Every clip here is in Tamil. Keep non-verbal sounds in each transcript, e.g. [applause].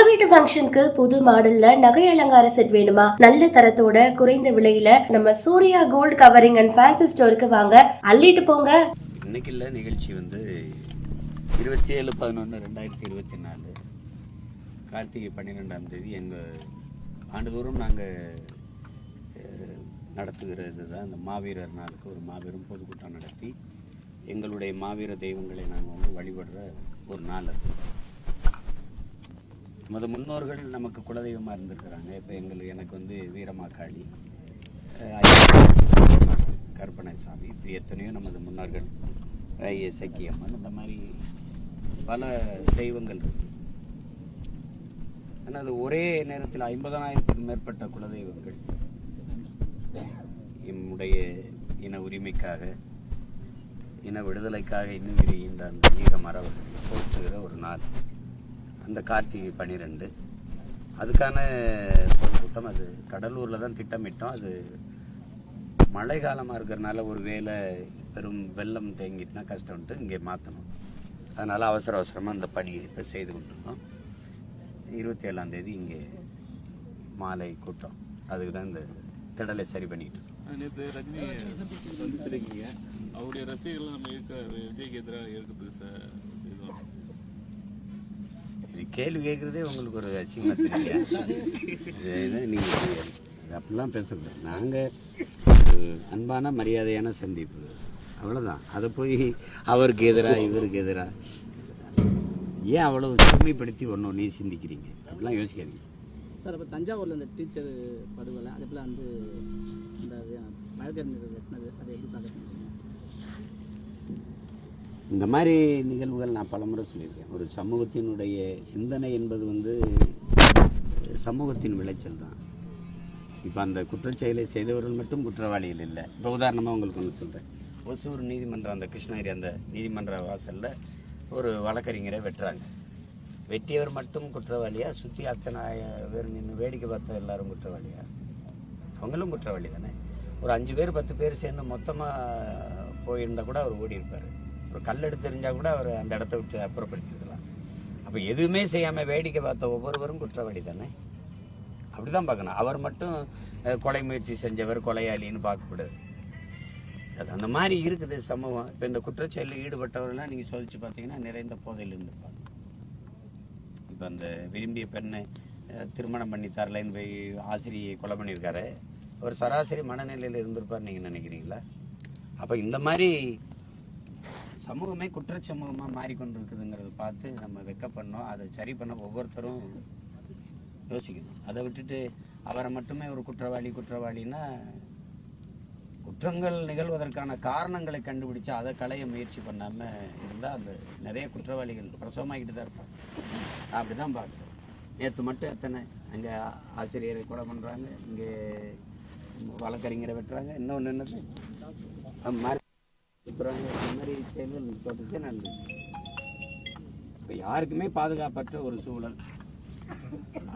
உங்க வீட்டு ஃபங்க்ஷனுக்கு புது மாடல்ல நகை அலங்கார செட் வேணுமா? நல்ல தரத்தோட குறைந்த விலையில நம்ம Surya gold covering and fancy ஸ்டோருக்கு வாங்க. அள்ளிட்டு போங்க. இன்னைக்கு இல்லை நிகழ்ச்சி வந்து இருபத்தி ஏழு பதினொன்று ரெண்டாயிரத்தி இருபத்தி நாலு. கார்த்திகை பன்னிரெண்டாம் தேதி எங்கள் ஆண்டுதோறும் நாங்கள் நடத்துகிறது தான் இந்த மாவீரர் நாளுக்கு ஒரு மாபெரும் பொதுக்கூட்டம் நடத்தி எங்களுடைய மாவீர தெய்வங்களை நாங்கள் வந்து வழிபடுற ஒரு நாள் அது. நமது முன்னோர்கள் நமக்கு குலதெய்வமாக இருந்திருக்கிறாங்க. இப்போ எங்களுக்கு எனக்கு வந்து வீரமாக்காளி கற்பனை சாமி இப்படி எத்தனையோ நமது முன்னோர்கள் ஐஎஸ் சக்கியம்மன் இந்த மாதிரி பல தெய்வங்கள் இருக்கு. ஆனால் அது ஒரே நேரத்தில் ஐம்பதனாயிரத்துக்கு மேற்பட்ட குலதெய்வங்கள் நம்முடைய இன உரிமைக்காக இன விடுதலைக்காக இன்னும் இந்த அந்த ஈக மரபுகளை போற்றுகிற ஒரு நாள். அந்த கார்த்திகை பனிரெண்டு. அதுக்கான கூட்டம் அது. கடலூரில் தான் திட்டமிட்டோம். அது மழை காலமாக இருக்கிறனால ஒரு வேளை பெரும் வெள்ளம் தேங்கிட்டுனா கஷ்டம்ட்டு இங்கே மாற்றணும் அதனால் அவசர அவசரமாக அந்த பணியை இப்போ செய்து கொண்டிருக்கோம். இருபத்தி ஏழாம் தேதி இங்கே மாலை கூட்டம். அதுக்கு தான் இந்த திடலை சரி பண்ணிட்டு நேற்று ரஜினி சந்தித்திருக்கீங்க. அவருடைய ரசிகர்கள் நம்ம இருக்க விஜய்க்கு எதிராக இருக்கிறதுக்கு சார் கேள்வி கேட்குறதே உங்களுக்கு ஒரு அசிங்கமாக தெரியல நீங்கள் அப்படிலாம் பேசக்கூடாது. நாங்கள் ஒரு அன்பான மரியாதையான சந்திப்பு. அவ்வளோதான் அதை போய் அவருக்கு எதிராக இவருக்கு எதிராக ஏன் அவ்வளவு சிறுமைப்படுத்தி ஒன்று நீ சிந்திக்கிறீங்க? அப்படிலாம் யோசிக்காதீங்க. சார் இப்போ தஞ்சாவூரில் இந்த டீச்சர் படுகொலை அதே போல் வந்து இந்த வழக்கறிஞர் வெட்டினது அதை எப்படி பார்க்குறீங்க? இந்த மாதிரி நிகழ்வுகள் நான் பலமுறை சொல்லியிருக்கேன். ஒரு சமூகத்தினுடைய சிந்தனை என்பது வந்து சமூகத்தின் விளைச்சல் தான். இப்போ அந்த குற்றச்செயலை செய்தவர்கள் மட்டும் குற்றவாளிகள் இல்லை. இப்போ உதாரணமாக உங்களுக்கு ஒன்று சொல்கிறேன் ஒசூர் நீதிமன்றம் அந்த கிருஷ்ணகிரி அந்த நீதிமன்ற வாசலில் ஒரு வழக்கறிஞரை வெட்டுறாங்க. வெட்டியவர் மட்டும் குற்றவாளியா? சுற்றி அத்தனை பேர் நின்று வேடிக்கை பார்த்த எல்லாரும் குற்றவாளியா? அவங்களும் குற்றவாளி தானே? ஒரு அஞ்சு பேர் பத்து பேர் சேர்ந்து மொத்தமாக போயிருந்தா கூட அவர் ஓடி இருப்பார் ஒரு கல் எடுத்து கூட அவர் அந்த இடத்த விட்டு அப்புறப்படுத்திருக்கலாம். அப்போ எதுவுமே செய்யாமல் வேடிக்கை பார்த்த ஒவ்வொருவரும் குற்றவாளி தானே? அப்படிதான் பார்க்கணும். அவர் மட்டும் கொலை முயற்சி செஞ்சவர் கொலையாளின்னு பார்க்கக்கூடாது. அது அந்த மாதிரி இருக்குது சமூகம். இப்போ இந்த குற்றச்செயலில் ஈடுபட்டவர்கள்லாம் நீங்கள் சோதிச்சு பார்த்தீங்கன்னா நிறைந்த போதையில் இருந்திருப்பாங்க. இப்போ அந்த விரும்பிய பெண்ணை திருமணம் பண்ணி தரலைன்னு போய் ஆசிரியை கொலை பண்ணியிருக்காரு. ஒரு சராசரி மனநிலையில் இருந்திருப்பார் நீங்கள் நினைக்கிறீங்களா? அப்போ இந்த மாதிரி சமூகமே குற்ற சமூகமாக மாறிக்கொண்டிருக்குதுங்கிறத பார்த்து நம்ம வெக்கப்படணும். அதை சரி பண்ண ஒவ்வொருத்தரும் யோசிக்கணும். அதை விட்டுட்டு அவரை மட்டுமே ஒரு குற்றவாளி குற்றவாளின்னா குற்றங்கள் நிகழ்வதற்கான காரணங்களை கண்டுபிடிச்சு அதை களைய முயற்சி பண்ணாமல் இருந்தால் அந்த நிறைய குற்றவாளிகள் பிரசவமாகிட்டு தான் இருப்பாங்க. அப்படி அப்படிதான் பார்க்குறேன். நேற்று மட்டும் எத்தனை? அங்கே ஆசிரியரை கொலை பண்ணுறாங்க இங்கே வழக்கறிஞரை வெட்டுறாங்க இன்னொன்று என்னது? சுத்துறாங்க. இந்த மாதிரி செயல்கள் தொடர்ச்சியா நடந்தது இப்போ யாருக்குமே பாதுகாப்பற்ற ஒரு சூழல்.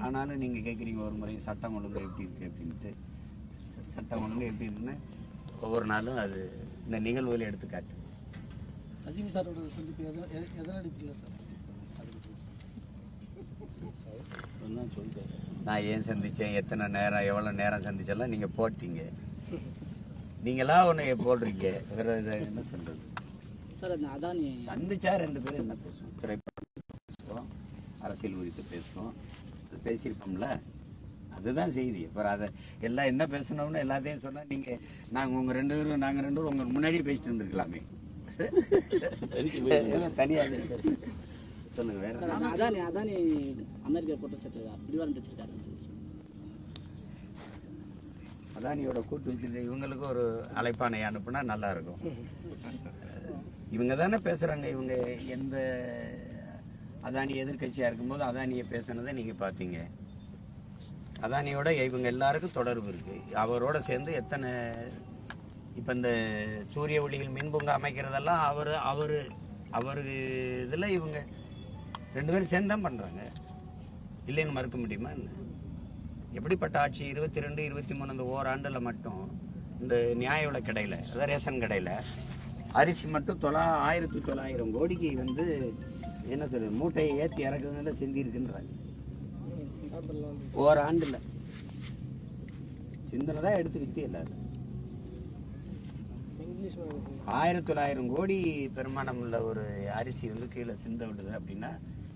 ஆனாலும் நீங்க கேட்குறீங்க ஒரு முறை சட்டம் ஒழுங்கு எப்படி இருக்கு அப்படின்ட்டு. சட்டம் ஒழுங்கு எப்படி இருக்குன்னு ஒவ்வொரு நாளும் அது இந்த நிகழ்வுகளை எடுத்துக்காட்டு. ரஜினி சாரோட சந்திப்பு சார். நான் ஏன் சந்திச்சேன்? எத்தனை நேரம் எவ்வளவு நேரம் சந்திச்செல்லாம் நீங்க போட்டீங்க. நீங்களா ஒன்று போடுறீங்க? வேற இதை என்ன சொல்றது? சார் அந்த அதானி சந்திச்சா ரெண்டு பேரும் என்ன பேசுவோம்? திரைப்படம் பேசுவோம் அரசியல் குறித்து பேசுவோம். அது பேசியிருப்போம்ல? அதுதான் செய்தி. அப்புறம் அதை எல்லாம் என்ன பேசணும்னு எல்லாத்தையும் சொன்னா நீங்க நாங்க உங்க ரெண்டு பேரும் நாங்க ரெண்டு பேரும் உங்க முன்னாடியே பேசிட்டு இருந்திருக்கலாமே. [laughs] தனியாக சொல்லுங்க வேற அதானி அதானி அமெரிக்கா குற்றச்சாட்டு பிடிவாரம் வச்சிருக்காரு அதானியோட கூட்டு வச்சிருக்க இவங்களுக்கு ஒரு அழைப்பானை அனுப்புனா நல்லா இருக்கும் இவங்க தானே பேசுறாங்க இவங்க எந்த அதானி எதிர்க்கட்சியா இருக்கும்போது அதானியை பேசுனதை நீங்க பாத்தீங்க அதானியோட இவங்க எல்லாருக்கும் தொடர்பு இருக்கு. அவரோட சேர்ந்து எத்தனை இப்ப இந்த சூரிய ஒளிகள் மின்புங்க அமைக்கிறதெல்லாம் அவர் அவரு அவர் இதில் இவங்க ரெண்டு பேரும் சேர்ந்து தான் பண்றாங்க. இல்லைன்னு மறுக்க முடியுமா என்ன? எப்படிப்பட்ட ஆட்சி? இருபத்தி ரெண்டு இருபத்தி மூணு இந்த ஓராண்டில் மட்டும் இந்த நியாய விலை கடையில் அதாவது ரேஷன் கடையில் அரிசி மட்டும் தொள்ளா ஆயிரத்தி தொள்ளாயிரம் கோடிக்கு வந்து என்ன சொல்லு மூட்டையை ஏற்றி இறக்குறதுனால செஞ்சிருக்குன்றாங்க ஓராண்டில். சிந்தனை தான் எடுத்து வித்து எல்லாரும். ஆயிரத்தி தொள்ளாயிரம் கோடி பெருமானம் உள்ள ஒரு அரிசி வந்து கீழே சிந்த விடுது அப்படின்னா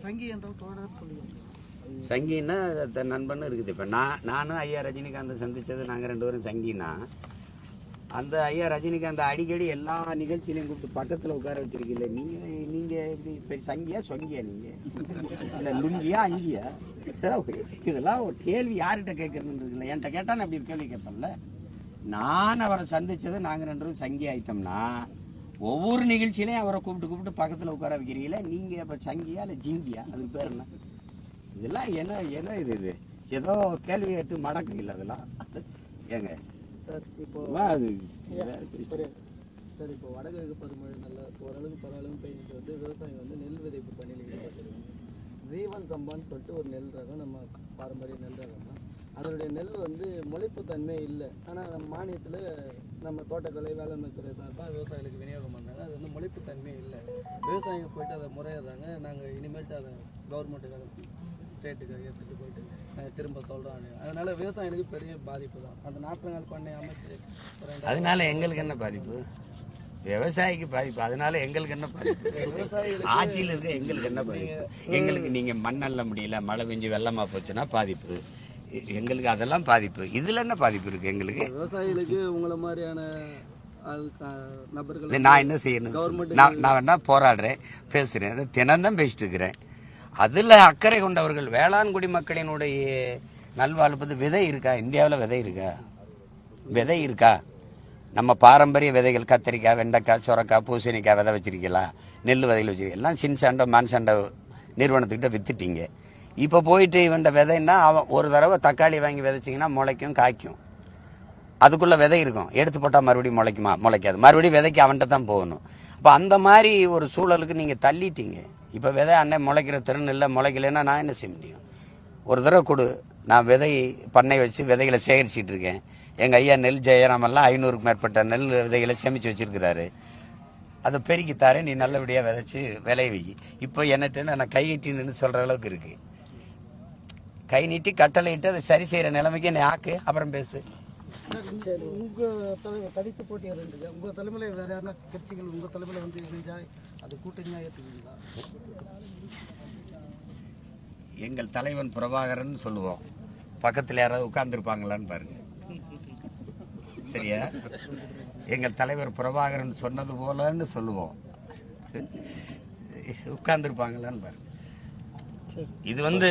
சங்கி என்றால் தோழர் சொல்லுவாங்க சங்கின்னா தன் நண்பன் இருக்குது. இப்போ நான் நானும் ஐயா ரஜினிகாந்தை சந்திச்சது நாங்கள் ரெண்டு பேரும் சங்கினா அந்த ஐயா ரஜினிகாந்த் அடிக்கடி எல்லா நிகழ்ச்சியிலையும் கூப்பிட்டு பக்கத்தில் உட்கார வச்சிருக்கீங்களே நீங்கள் நீங்கள் எப்படி இப்போ சங்கியா சொங்கியா நீங்கள் இல்லை லுங்கியா அங்கியா? இதெல்லாம் ஒரு- இதெல்லாம் ஒரு கேள்வி யார்கிட்ட கேட்கறதுன்னு இருக்குல்ல. என்கிட்ட கேட்டா நான் அப்படி ஒரு கேள்வி கேட்பேன்ல. நான் அவரை சந்திச்சது நாங்கள் ரெண்டு பேரும் சங்கி ஆயிட்டோம்னா ஒவ்வொரு நிகழ்ச்சியிலையும் அவரை கூப்பிட்டு கூப்பிட்டு பக்கத்தில் உட்கார வைக்கிறீங்களே? நீங்கள் இப்போ சங்கியா இல்லை ஜிங்கியா? அதுக்கு பேர் என்ன? இதெல்லாம் என்ன என்ன இது இது? ஏதோ ஒரு கேள்வி கேட்டு மடக்குறீங்களா அதெல்லாம். ஏங்க? சார் இப்போ வா, அது. சார் இப்போ வடகிழக்கு பருவமழை நல்லா ஓரளவுக்கு பரவாயில்ல பெய்ஞ்சிட்டு வந்து விவசாயிங்க வந்து நெல் விதைப்பு பணியில் ஈடுபட்டிருக்காங்க. ஜீவன் சம்பான்னு சொல்லிட்டு ஒரு நெல் ரகம் நம்ம பாரம்பரிய நெல் ரகம் தான் அதனுடைய நெல் வந்து முளைப்பு தன்மை இல்லை. ஆனால் நம்ம மானியத்தில் நம்ம தோட்டக்கலை வேளாண்மை துறை சார்பாக விவசாயிகளுக்கு விநியோகம் பண்ணாங்க. அது வந்து முளைப்பு தன்மை இல்லை. விவசாயிங்க போயிட்டு அதை முறையிடுறாங்க. நாங்கள் இனிமேட்டு அதை கவர்மெண்ட்டுக்கு ஸ்டேட்டுக்கு எடுத்துகிட்டு போயிட்டு நாங்கள் திரும்ப சொல்கிறோம் அதனால விவசாயிகளுக்கு பெரிய பாதிப்பு தான். அந்த நாற்றங்கால் பண்ணை அமைச்சு அதனால எங்களுக்கு என்ன பாதிப்பு? விவசாயிக்கு பாதிப்பு. அதனால எங்களுக்கு என்ன பாதிப்பு? ஆட்சியில் இருக்க எங்களுக்கு என்ன பாதிப்பு? எங்களுக்கு நீங்க மண்ணல்ல முடியல மழை பெஞ்சு வெள்ளமா போச்சுன்னா பாதிப்பு. எங்களுக்கு அதெல்லாம் பாதிப்பு. இதுல என்ன பாதிப்பு இருக்கு எங்களுக்கு? விவசாயிகளுக்கு உங்களை மாதிரியான நபர்கள் நான் என்ன செய்யணும். நான் நான் வேணா போராடுறேன் பேசுறேன். அதை தினம்தான் பேசிட்டு இருக்கிறேன். அதுல அக்கறை கொண்டவர்கள் வேளாண் குடிமக்களினுடைய நல்வாழ்வு விதை இருக்கா? இந்தியாவில் விதை இருக்கா? விதை இருக்கா? நம்ம பாரம்பரிய விதைகள் கத்திரிக்காய் வெண்டைக்காய் சுரக்காய் பூசணிக்காய் விதை வச்சிருக்கீங்களா? நெல் விதைகள் வச்சிருக்கீங்க எல்லாம் சின் சண்டை மான் சண்டை நிறுவனத்துக்கிட்ட வித்துட்டீங்க. இப்போ போயிட்டு இவன்ட விதைன்னா அவன் ஒரு தடவை தக்காளி வாங்கி விதைச்சிங்கன்னா முளைக்கும் காய்க்கும். அதுக்குள்ளே விதை இருக்கும். எடுத்து போட்டால் மறுபடியும் முளைக்குமா? முளைக்காது. மறுபடியும் விதைக்கு அவன்கிட்ட தான் போகணும். அப்போ அந்த மாதிரி ஒரு சூழலுக்கு நீங்கள் தள்ளிட்டீங்க. இப்போ விதை அண்ணன் முளைக்கிற திறன் இல்லை முளைக்கலைன்னா நான் என்ன செய்ய முடியும்? ஒரு தடவை கொடு. நான் விதை பண்ணை வச்சு விதைகளை சேகரிச்சிட்டு இருக்கேன். எங்கள் ஐயா நெல் ஜெயராமெல்லாம் ஐநூறுக்கு மேற்பட்ட நெல் விதைகளை சேமித்து வச்சிருக்கிறாரு. அதை பெருக்கித்தாரு. நீ நல்லபடியாக விதைச்சி விளைய இப்போ என்னட்டுன்னு நான் கை கட்டி நின்று சொல்கிற அளவுக்கு இருக்குது கை நீட்டி கட்டளை இட்டு அதை சரி செய்கிற நிலைமைக்கு என்னை ஆக்கு. அப்புறம் பேசு. சரி உங்க தலைவர் தனித்து போட்டியாக இருந்தது உங்க தலைமையில வேற யாருன்னா கட்சிகள் உங்க தலைமையில வந்து அது ஏற்றுக்குவீங்களா எங்கள் தலைவன் பிரபாகரன் சொல்லுவோம். பக்கத்தில் யாராவது உட்கார்ந்துருப்பாங்களான்னு பாருங்க. சரியா? எங்கள் தலைவர் பிரபாகரன் சொன்னது போலன்னு சொல்லுவோம். உட்கார்ந்துருப்பாங்களான்னு பாருங்க. இது வந்து